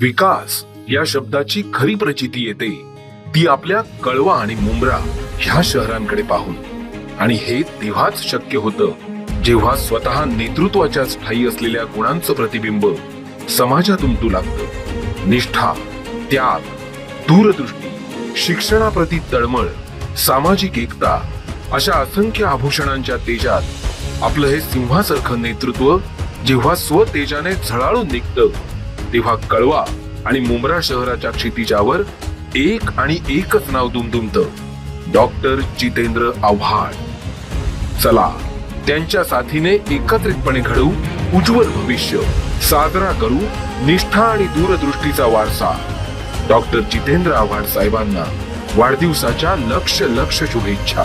विकास या शब्दाची खरी प्रचिती येते. ती आपल्या कळवा आणि मुंब्रा ह्या शहरांकडे पाहून. आणि हे तेव्हाच शक्य होतं जेव्हा स्वतः नेतृत्वाच्या स्थायी असलेल्या गुणांचं प्रतिबिंब समाजात उमटू लागतं निष्ठा त्याग दूरदृष्टी शिक्षणाप्रती तळमळ सामाजिक एकता अशा असंख्य आभूषणांच्या तेजात आपलं हे सिंहासारखं नेतृत्व जेव्हा स्वतेजाने झळाळून निघतं तेव्हा कळवा आणि मुंब्रा शहराच्या क्षितिजावर एक आणि एकच नाव दुमदुमत. डॉक्टर जितेंद्र आव्हाड. चला त्यांच्या साथीने एकत्रितपणे घडवू उज्ज्वल भविष्य. साजरा करू निष्ठा आणि दूरदृष्टीचा वारसा. डॉक्टर जितेंद्र आव्हाड साहेबांना वाढदिवसाच्या लक्ष लक्ष शुभेच्छा.